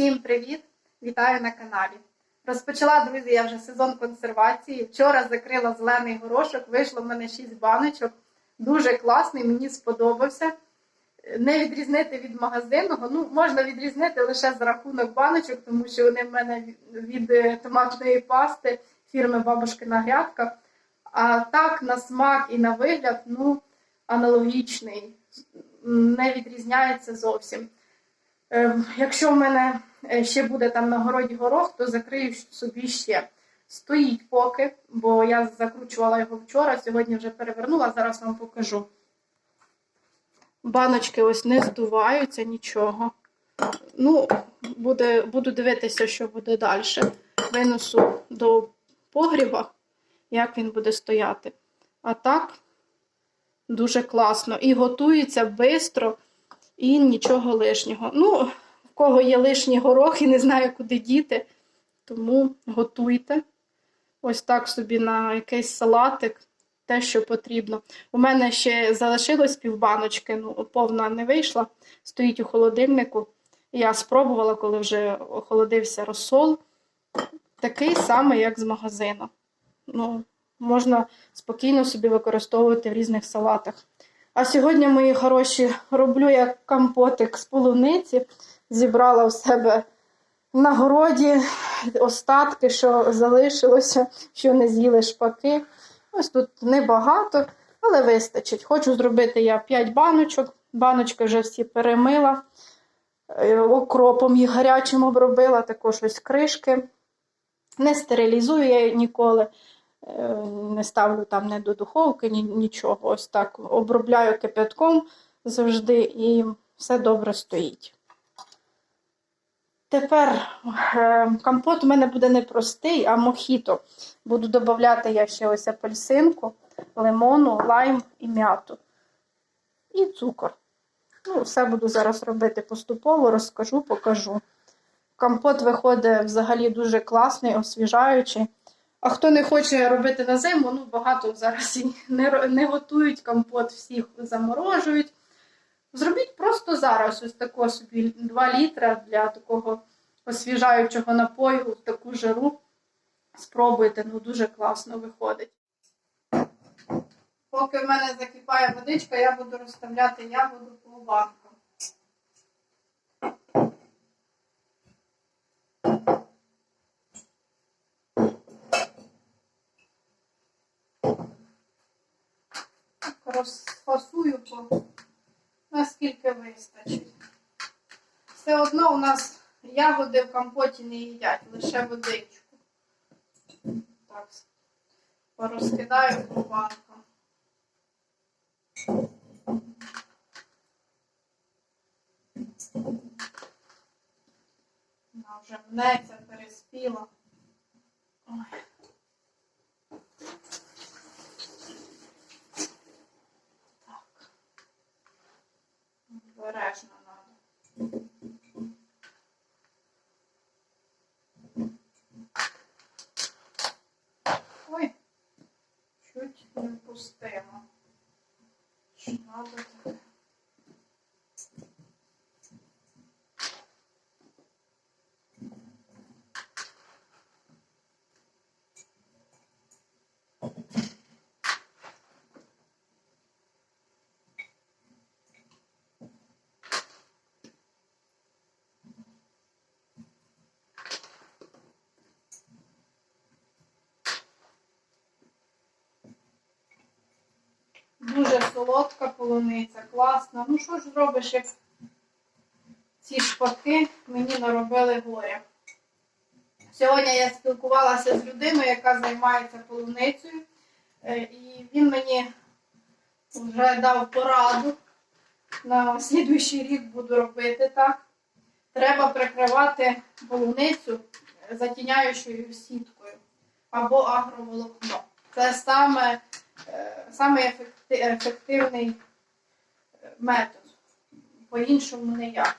Всім привіт! Вітаю на каналі. Розпочала, друзі, я вже сезон консервації. Вчора закрила зелений горошок, вийшло в мене 6 баночок. Дуже класний, мені сподобався. Не відрізнити від магазинного. Ну, можна відрізнити лише за рахунок баночок, тому що вони в мене від- е, томатної пасти фірми Бабушкина грядка. А так, на смак і на вигляд, ну, аналогічний, не відрізняється зовсім. Ем, Якщо в мене е, ще буде там на городі горох, то закрию собі ще. Стоїть поки, бо я закручувала його вчора, сьогодні вже перевернула, зараз вам покажу. Баночки ось не здуваються нічого. Ну, буде, буду дивитися, що буде далі. Винесу до погріба, як він буде стояти. А так, дуже класно. І готується швидко і нічого лишнього. Ну, в кого є горох і не знаю, куди діти, тому готуйте. Ось так собі на якийсь салатик, те, що потрібно. У мене ще залишилось півбаночки, ну, повна не вийшла, стоїть у холодильнику. Я спробувала, коли вже охолодився розсол. Такий самий, як з магазину. Ну, можна спокійно собі використовувати в різних салатах. А сьогодні, мої хороші, роблю я компотик з полуниці. Зібрала у себе на городі остатки, що залишилося, що не з'їли шпаки. Ось тут небагато, але вистачить. Хочу зробити я 5 баночок. Баночки вже всі перемила. Е, Окропом їх гарячим обробила, також ось кришки. Не стерилізую я їх ніколи. Е, не ставлю там не до духовки, ні, нічого. Ось так обробляю кипятком завжди і все добре стоїть. Тепер е, компот у мене буде не простий, а мохіто. Буду додавати я ще ось апельсинку, лимону, лайм і м'яту. І цукор. Ну, все буду зараз робити поступово, розкажу, покажу. Компот виходить взагалі дуже класний, освіжаючий. А хто не хоче робити на зиму, ну багато зараз і не, не готують компот, всіх заморожують. Зробіть просто зараз ось тако собі 2 літра для такого освіжаючого напою в таку жару. Спробуйте, ну дуже класно виходить. Поки в мене закипає водичка, я буду розставляти ягоду по банкам. Розфасую по наскільки вистачить. Все одно у нас ягоди в компоті не їдять, лише водичку. Так, порозкидаю по. Вона вже мнеться, переспіла. Ой. Обережно надо. Ой, чуть не впустила. Що надо таке? Дуже солодка полуниця, класна. Ну що ж зробиш, як ці шпаки мені наробили горя. Сьогодні я спілкувалася з людиною, яка займається полуницею, е, і він мені вже дав пораду. На слідуючий рік буду робити так. Треба прикривати полуницю затіняючою сіткою або агроволокно. Це саме саме ефективний е, метод. По-іншому ніяк.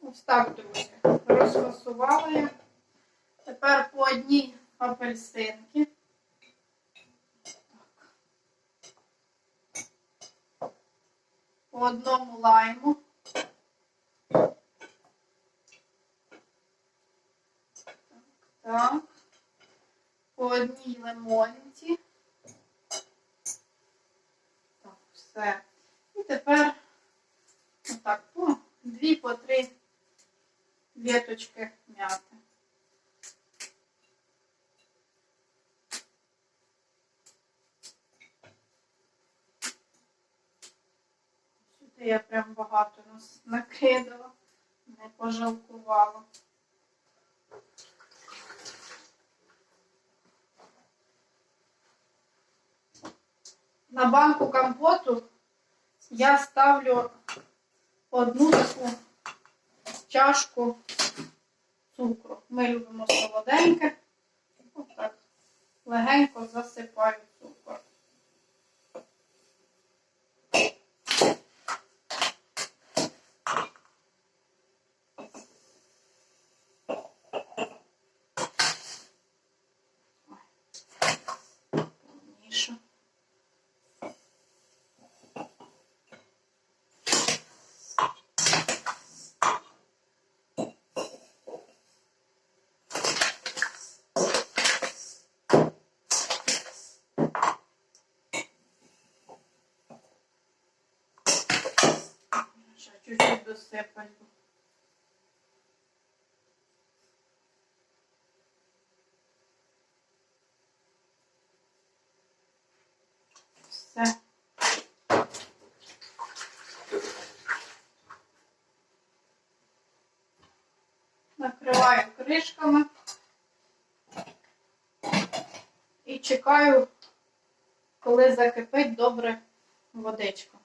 Ось так, друзі. Розфасувала. Тепер по одній апельсинки. по одному лайму. Так. По одній лимонці. Так, все. І тепер отак, по дві, по три віточки м'яти. Я прям багато нас накидала, не пожалкувала. На банку компоту я ставлю одну таку чашку цукру. Ми любимо солоденьке. Отак. Легенько засипаю цукор. Повніше. Чуть-чуть досипаю. Все. Накриваю кришками і чекаю, коли закипить добре водичка.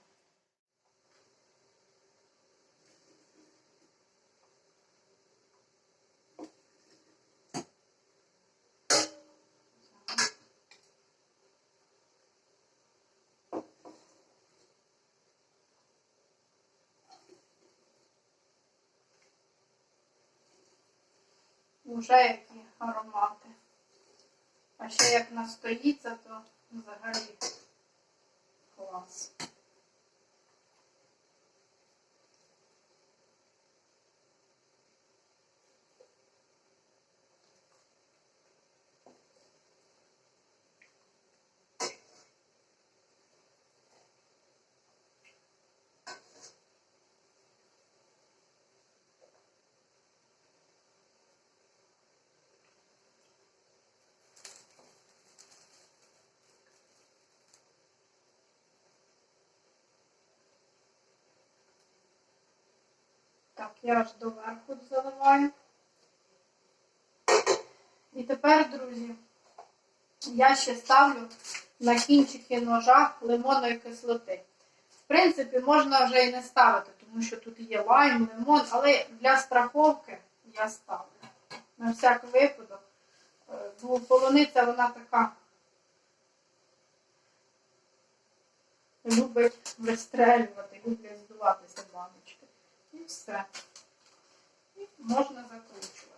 Уже які аромати. А ще як настоїться, то взагалі клас. Так, я аж доверху заливаю. І тепер, друзі, я ще ставлю на кінчики ножа лимонної кислоти. В принципі, можна вже і не ставити, тому що тут є лайм, лимон, але для страховки я ставлю. На всяк випадок. Е, Бо вона така любить вистрелювати, любить здуватися баночки. І все. І можна закручувати.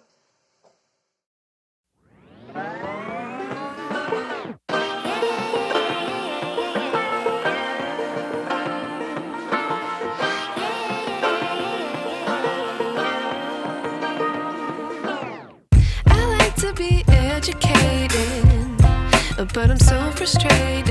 I like to be educated, but I'm so frustrated.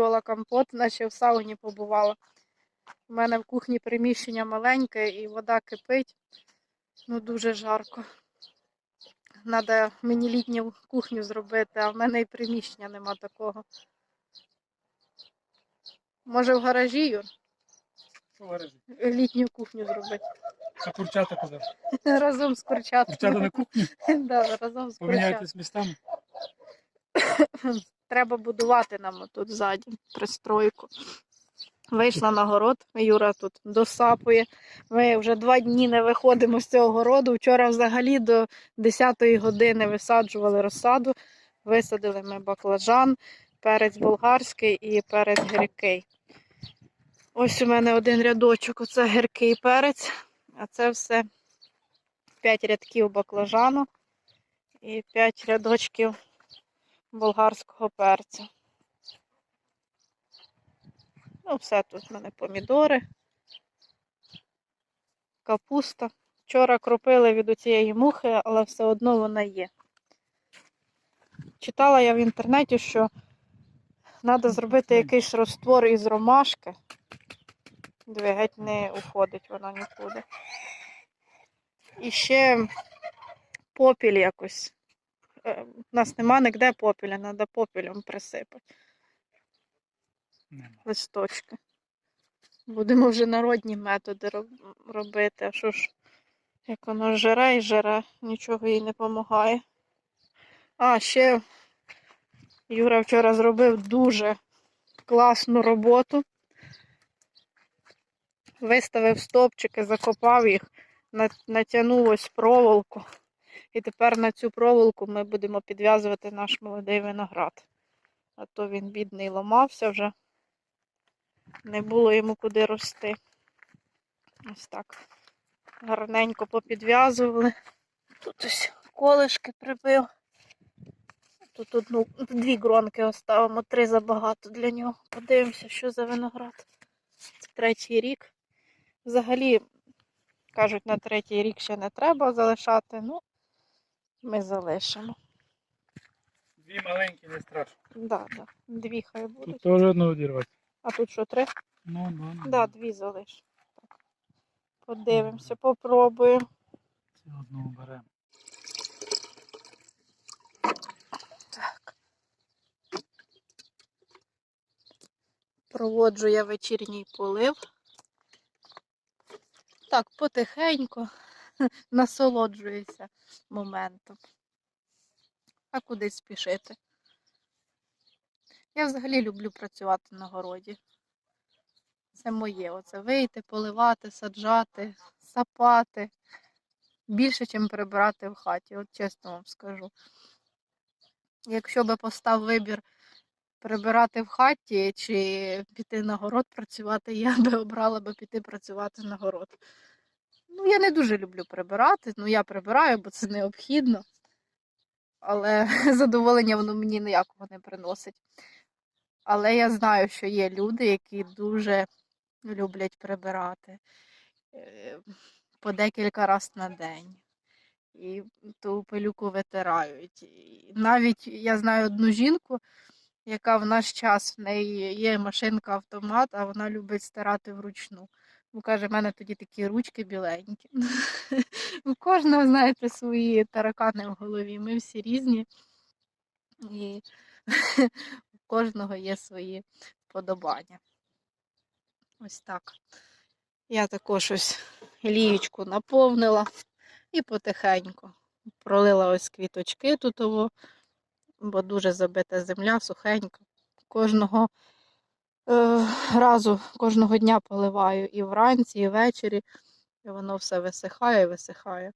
Поки компот, наче в сауні побувала. У мене в кухні приміщення маленьке і вода кипить. Ну дуже жарко. Треба мені літню кухню зробити, а в мене і приміщення нема такого. Може в гаражі, Юр, в гаражі? літню кухню зробити. А курчата куди? Разом з Курчата курчатами. на кухні Да, разом з курчатами. поміняйтесь містами. Треба будувати нам тут ззаді пристройку. Вийшла на город, Юра тут досапує. Ми вже два дні не виходимо з цього городу. Вчора взагалі до 10-ї години висаджували розсаду. Висадили ми баклажан, перець болгарський і перець гіркий. Ось у мене один рядочок, оце гіркий перець, а це все 5 рядків баклажану і 5 рядочків болгарського перцю. Ну, все тут в мене помідори, капуста. Вчора кропили від цієї мухи, але все одно вона є. Читала я в інтернеті, що треба зробити якийсь розтвор із ромашки. Диви, геть не уходить вона нікуди. І ще попіль якось. Е, У нас нема ніде попіля, треба попілем присипати Нема. листочки. Будемо вже народні методи робити. А що ж, як воно жере і жере, нічого їй не допомагає. А, ще Юра вчора зробив дуже класну роботу. Виставив стовпчики, закопав їх, натягнув ось проволоку. І тепер на цю проволоку ми будемо підв'язувати наш молодий виноград. А то він бідний ламався вже. Не було йому куди рости. Ось так. Гарненько попідв'язували. Тут ось колишки прибив. Тут одну, дві гронки оставимо, три забагато для нього. Подивимося, що за виноград. Це третій рік. Взагалі, кажуть, на третій рік ще не треба залишати, ну, ми залишимо. Дві маленькі, не страшно. Да, да. Дві хай Тут теж одну одірвати. А тут що, три? Ну, ну, ну. Да, дві залиш. Так. Подивимося, попробуємо. Це одну беремо. Так. Проводжу я вечірній полив. Так, потихеньку насолоджуюся моментом. А куди спішити? Я взагалі люблю працювати на городі. Це моє. Оце вийти, поливати, саджати, сапати. Більше, ніж прибирати в хаті, от чесно вам скажу. Якщо би постав вибір прибирати в хаті чи піти на город працювати, я би обрала би піти працювати на город. Ну, я не дуже люблю прибирати, ну я прибираю, бо це необхідно. Але задоволення воно мені ніякого не приносить. Але я знаю, що є люди, які дуже люблять прибирати е, по декілька разів на день. І ту пилюку витирають. І навіть я знаю одну жінку, яка в наш час в неї є машинка автомат, а вона любить стирати вручну. Бо каже, в мене тоді такі ручки біленькі. У кожного, знаєте, свої таракани в голові. Ми всі різні. І у кожного є свої вподобання. Ось так. Я також ось лієчку наповнила і потихеньку пролила ось квіточки тут, бо дуже забита земля, сухенька. Кожного разу, кожного дня поливаю і вранці, і ввечері, і воно все висихає, висихає.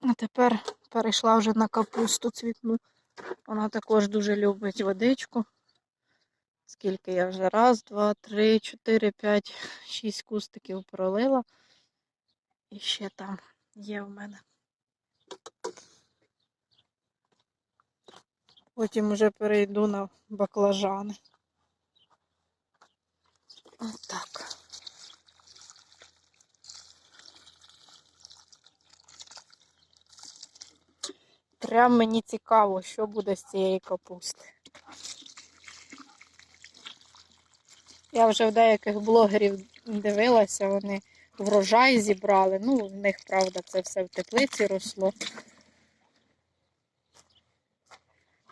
А тепер перейшла вже на капусту цвітну. Вона також дуже любить водичку. Скільки я вже раз, два, три, чотири, п'ять, шість кустиків пролила. І ще там є в мене. Потім вже перейду на баклажани. Отак. Прям мені цікаво, що буде з цієї капусти. Я вже в деяких блогерів дивилася, вони врожай зібрали. Ну, в них, правда, це все в теплиці росло.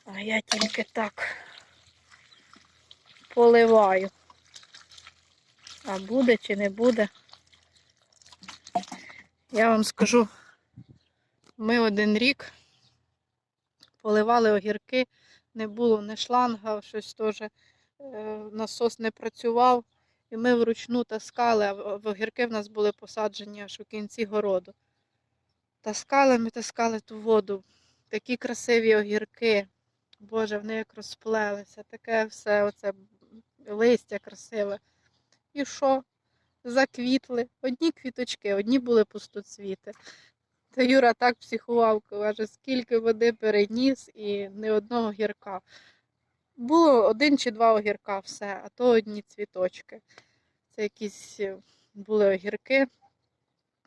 А я тільки так поливаю. А буде чи не буде. Я вам скажу, ми один рік поливали огірки, не було ні шланга, щось теж насос не працював, і ми вручну таскали, а в огірки в нас були посаджені аж у кінці городу. Таскали ми таскали ту воду. Такі красиві огірки. Боже, вони як розплелися, таке все, оце листя красиве. І що? Заквітли. Одні квіточки, одні були пустоцвіти. Та Юра так психував, каже, скільки води переніс і ні одного гірка. Було один чи два огірка, все, а то одні цвіточки. Це якісь е, були огірки,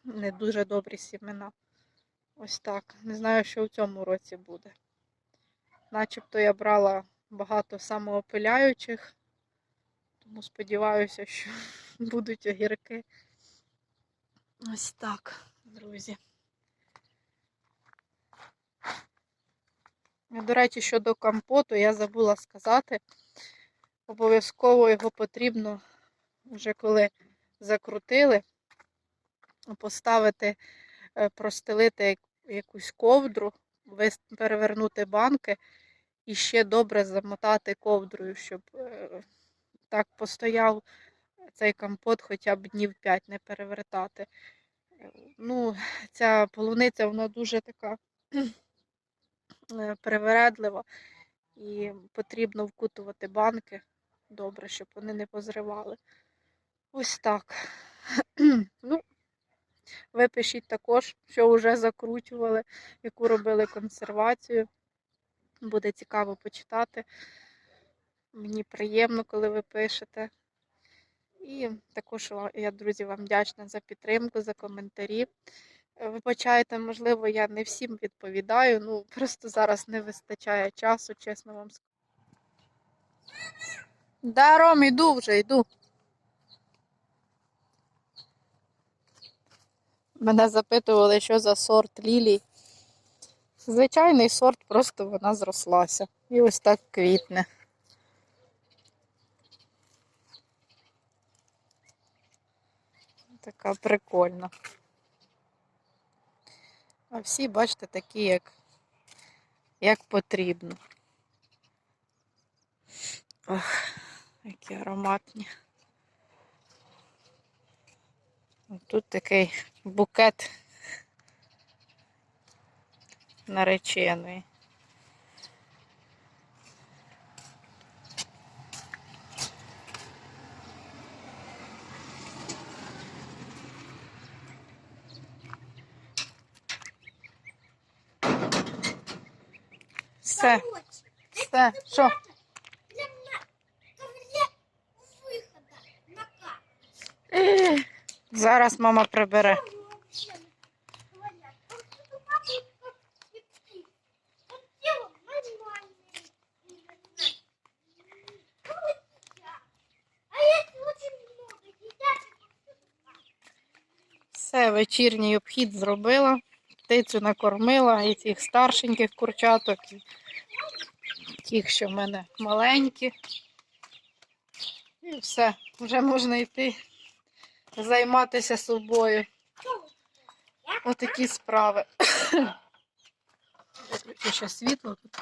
не дуже добрі сімена. Ось так. Не знаю, що в цьому році буде. Начебто я брала багато самоопиляючих, тому сподіваюся, що будуть огірки. Ось так, друзі. До речі, щодо компоту, я забула сказати, обов'язково його потрібно, вже коли закрутили, поставити, е, простелити якусь ковдру, перевернути банки і ще добре замотати ковдрою, щоб е, так постояв цей компот хоча б днів 5 не перевертати. Е, Ну, ця полуниця, вона дуже така е, привередлива і потрібно вкутувати банки добре, щоб вони не позривали. Ось так. ну, ви пишіть також, що вже закручували, яку робили консервацію. Буде цікаво почитати. Мені приємно, коли ви пишете. І також я, друзі, вам вдячна за підтримку, за коментарі. Е, Вибачайте, можливо, я не всім відповідаю. Ну, просто зараз не вистачає часу, чесно вам скажу. Да, Ром, іду вже, йду. Мене запитували, що за сорт лілій. Звичайний сорт, просто вона зрослася. І ось так квітне. Така прикольна. А всі, бачите, такі, як, як потрібно. Ох, які ароматні. Тут такий букет наречений. Все, все, що? Зараз мама прибере. Все, вечірній обхід зробила. Птицю накормила і цих старшеньких курчаток, тих, що в мене маленькі. І все, вже можна йти займатися собою. Отакі справи. Виключу ще світло тут.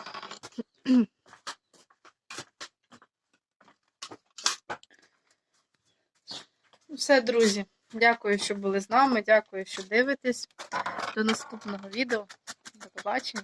Все, друзі. Дякую, що були з нами. Дякую, що дивитесь. До наступного відео. До побачення.